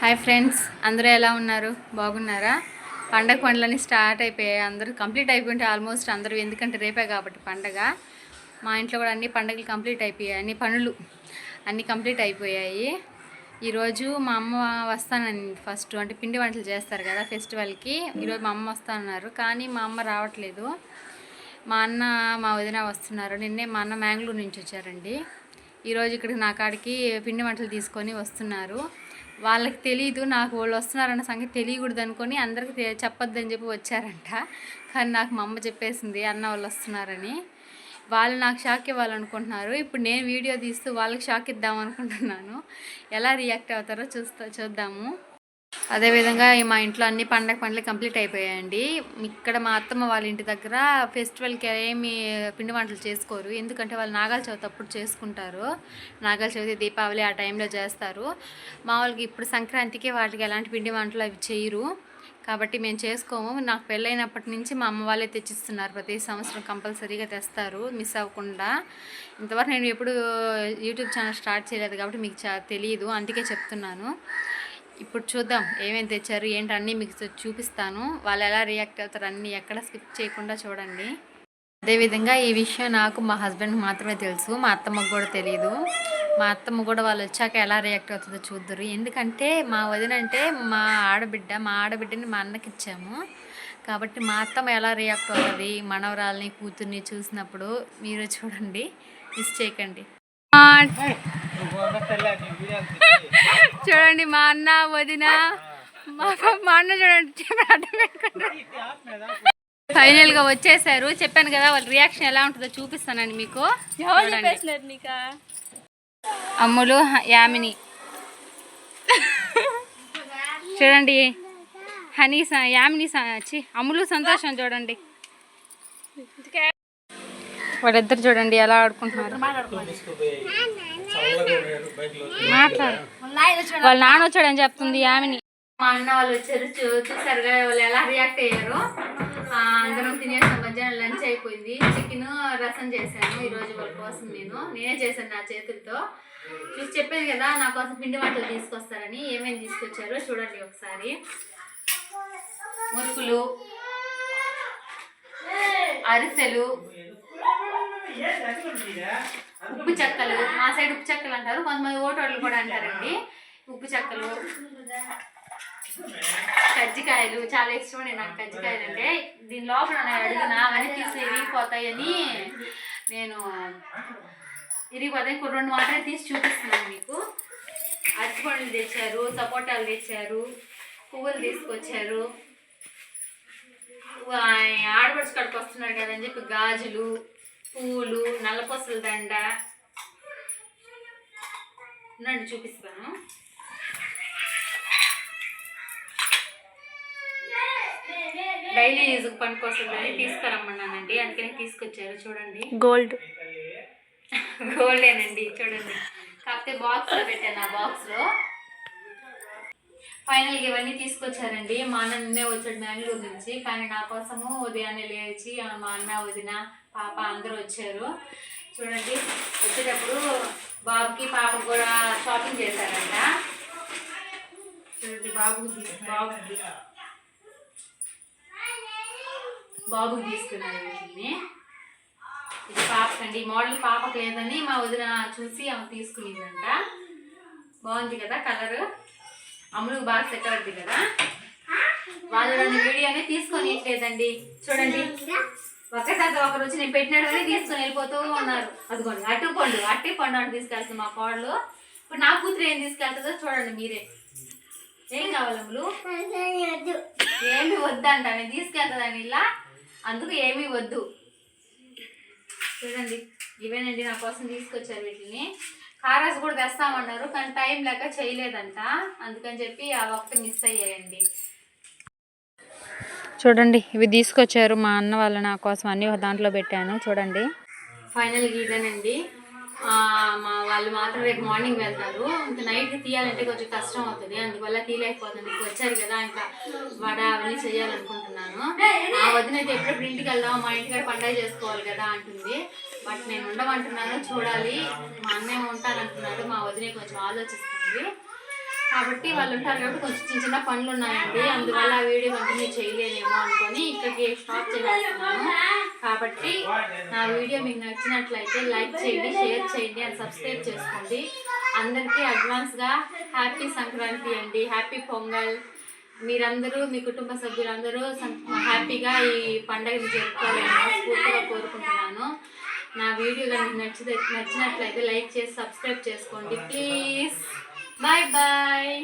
Hi friends అందరూ ఎలా ఉన్నారు? బాగున్నారా? పండగ పనులన్నీ స్టార్ట్ అయిపోయాయి. అందరూ కంప్లీట్ అయిపోయింటే ఆల్మోస్ట్ అందరూ ఎందుకంటే రేపే కాబట్టి పండగ. మా ఇంట్లో కూడా అన్ని పండగలు కంప్లీట్ అయిపోయాయి. అన్ని పనులు అన్నీ కంప్లీట్ అయిపోయాయి. ఈరోజు మా అమ్మ వస్తానండి ఫస్ట్ అంటే పిండి వంటలు చేస్తారు కదా ఫెస్టివల్కి. ఈరోజు మా అమ్మ వస్తానన్నారు కానీ మా అమ్మ రావట్లేదు. మా అన్న మా వదిన వస్తున్నారు. నిన్నే మా అన్న మ్యాంగ్లూర్ నుంచి వచ్చారండి. ఈరోజు ఇక్కడికి నా కాడికి పిండి వంటలు తీసుకొని వస్తున్నారు. వాళ్ళకి తెలియదు నాకు వాళ్ళు వస్తున్నారన్న సంగతి తెలియకూడదు అనుకొని అందరికి తె- చెప్పొద్దని చెప్పి వచ్చారంట. కానీ నాకు మా అమ్మ చెప్పేసింది అన్న వాళ్ళు వస్తున్నారని. వాళ్ళు నాకు షాక్ ఇవ్వాలనుకుంటున్నారు. ఇప్పుడు నేను వీడియో తీస్తూ వాళ్ళకి షాక్ ఇద్దాం అనుకుంటున్నాను. ఎలా రియాక్ట్ అవుతారో చూస్తా చూద్దాము. అదేవిధంగా మా ఇంట్లో అన్ని పండగ పనులు కంప్లీట్ అయిపోయాయండి. ఇక్కడ మా అత్తమ్మ వాళ్ళ ఇంటి దగ్గర ఫెస్టివల్కి ఏమి పిండి వంటలు చేసుకోరు. ఎందుకంటే వాళ్ళు నాగాల చవితి అప్పుడు చేసుకుంటారు. నాగాల చవితి దీపావళి ఆ టైంలో చేస్తారు. మామూలుగా ఇప్పుడు సంక్రాంతికి వాటికి ఎలాంటి పిండి వంటలు అవి చేయరు. కాబట్టి మేము చేసుకోము. నాకు పెళ్ళైనప్పటి నుంచి మా అమ్మ వాళ్ళే తెచ్చిస్తున్నారు. ప్రతి సంవత్సరం కంపల్సరీగా తెస్తారు. మిస్ అవ్వకుండా. ఇంతవరకు నేను ఎప్పుడు యూట్యూబ్ ఛానల్ స్టార్ట్ చేయలేదు కాబట్టి మీకు తెలియదు అందుకే చెప్తున్నాను. ఇప్పుడు చూద్దాం ఏమేమి తెచ్చారు ఏంటి అన్నీ మీకు చూపిస్తాను. వాళ్ళు ఎలా రియాక్ట్ అవుతారు అన్నీ ఎక్కడ స్కిప్ చేయకుండా చూడండి. అదేవిధంగా ఈ విషయం నాకు మా హస్బెండ్కి మాత్రమే తెలుసు మా అత్తమ్మకు కూడా తెలియదు మా అత్తమ్మ కూడా వాళ్ళు వచ్చాక ఎలా రియాక్ట్ అవుతుందో చూద్దరు. ఎందుకంటే మా వదిన అంటే మా ఆడబిడ్డ మా ఆడబిడ్డని మా అన్నకి ఇచ్చాము. కాబట్టి మా అత్తమ్మ ఎలా రియాక్ట్ అవుతుంది మనవరాల్ని కూతుర్ని చూసినప్పుడు మీరు చూడండి మిస్ చేయకండి. చూడండి మా అన్న వదిన మా అన్న చూడండి అడ్డం ఫైనల్గా వచ్చేసారు. చెప్పాను కదా వాళ్ళ రియాక్షన్ ఎలా ఉంటుందో చూపిస్తానండి మీకు. అమ్ములు యామిని. చూడండి. హనీ యామిని ఛీ, అమ్ములు సంతోషం చూడండి. వాళ్ళిద్దరు చూడండి ఎలా ఆడుకుంటున్నారు. మాట్లాడు. వాళ్ళ నాన్న వచ్చాడని చెప్తుంది యామిని మా అన్న వాళ్ళు వచ్చారు చూ- వాళ్ళు ఎలా రియాక్ట్ అయ్యారు. అందరం తినేసాం మధ్యాహ్నం లంచ్ అయిపోయింది. చికెన్ రసం చేశాను ఈరోజు వాళ్ళ కోసం నేను. నేనే చేశాను నా చేతులతో. చూసి చెప్పాను కదా నా కోసం పిండి వంటలు తీసుకొస్తారని ఏమేమి తీసుకొచ్చారో చూడండి ఒకసారి. మురుకులు అరిసెలు ఉప్పు చెక్కలు. మా సైడ్ ఉప్పు చెక్కలు అంటారు. కొంతమంది ఓటోళ్ళు కూడా అంటారండి. ఉప్పు చెక్కలు. కజ్జికాయలు చాలా ఇష్టం అండి నాకు కజ్జికాయలు అంటే. దీని లోపల అడుగునా అవన్నీ తీసి విరిగిపోతాయని నేను విరిగిపోతాయి ఇంకో రెండు మాత్రమే తీసి చూపిస్తున్నాను మీకు. అరటిపండ్లు తెచ్చారు సపోటాలు తెచ్చారు పువ్వులు తీసుకొచ్చారు. ఆడపడుచు కడుపు వస్తున్నారు కదని చెప్పి గాజులు. పువ్వులు నల్లపొసల దండ. ఉండండి చూపిస్తాను. డైలీ యూజ్ పనికొస్తుందని తీసుకురమ్మన్నానండి. అందుకని తీసుకొచ్చారు. చూడండి. గోల్డ్. గోల్డేనండి. చూడండి. కాకపోతే బాక్స్లో పెట్టాను ఆ బాక్స్ ఫైనల్గా ఫైనల్ ఇవన్నీ తీసుకొచ్చారండి. మా అన్న నిన్నే వచ్చాడు బెంగళూరు నుంచి. కానీ నా కోసము ఉదయాన్నే లేచి మా అన్న వదిన పాప అందరూ వచ్చారు. చూడండి వచ్చేటప్పుడు బాబుకి పాపకు కూడా షాపింగ్ చేశారంట. చూడండి బాబుకి బాబుకి బాబుకి తీసుకున్నారు వీటిని. ఇది పాపకండి. మోడల్ పాపకు లేదని మా వదిన చూసి ఆమె తీసుకునిందంట. బాగుంది కదా కలరు? అమ్ములకు బాగా సెట్ అవుద్ది కదా? వాళ్ళు రెండు వీడియోనే తీసుకొని లేదండి చూడండి. ఒక్కసారి ఒకరు వచ్చి నేను పెట్టినట్టుగానే తీసుకొని వెళ్ళిపోతూ ఉన్నారు. అదిగోండి అటు పండు అట్టి పండు అని తీసుకెళ్తుంది మా కోడలు. ఇప్పుడు నా కూతురు ఏం తీసుకెళ్తుందో చూడండి మీరే. ఏం కావాలి అమ్ములు? ఏమి వద్దంట నేను తీసుకెళ్తాదని ఇలా. అందుకు ఏమీ వద్దు. చూడండి ఇవేనండి నా కోసం తీసుకొచ్చారు వీటిని. కారాస్ కూడా తెస్తామన్నారు కానీ టైం లేక చేయలేదంట. అందుకని చెప్పి ఆ ఒక్కటి మిస్ అయ్యాయండి. చూడండి ఇవి తీసుకొచ్చారు మా అన్న వాళ్ళు నా కోసం అన్ని ఒక దాంట్లో పెట్టాను. చూడండి. ఫైనల్ ఇదేనండి ఆ, మా వాళ్ళు మాత్రం రేపు మార్నింగ్ వెళ్తారు. ఇంకా నైట్ తీయాలంటే కొంచెం కష్టం అవుతుంది. అందువల్ల తీయలేకపోతుంది వచ్చారు కదా ఇంకా వడ అవన్నీ చేయాలనుకుంటున్నాను. ఆ వదిన అయితే ఎప్పుడెప్పుడు ఇంటికి వెళ్దాం మా ఇంటికాడ పండగ చేసుకోవాలి కదా అంటుంది. బట్ నేను ఉండమంటున్నాను చూడాలి. మా అన్నయ్య ఉంటానంటున్నాడు మా వదిన కొంచెం ఆలోచిస్తుంది. కాబట్టి వాళ్ళు ఉంటారు కాబట్టి కొంచెం చిన్న చిన్న పనులు ఉన్నాయండి అందువల్ల ఆ వీడియో కంటిన్యూ చేయలేనేమో అనుకొని ఇక్కడికి స్టాప్ చేసేస్తున్నాను. కాబట్టి నా వీడియో మీకు నచ్చినట్లయితే లైక్ చేయండి షేర్ చేయండి అండ్ సబ్స్క్రైబ్ చేసుకోండి. అందరికీ అడ్వాన్స్గా హ్యాపీ సంక్రాంతి అండి. హ్యాపీ పొంగల్. మీరందరూ మీ కుటుంబ సభ్యులందరూ సం- హ్యాపీగా ఈ పండుగని జరుపుకోవాలని పూర్తిగా కోరుకుంటున్నాను. నా వీడియో కనుక నచ్చితే నచ్చినట్లయితే లైక్ చేసి సబ్స్క్రైబ్ చేసుకోండి. ప్లీజ్. Bye bye.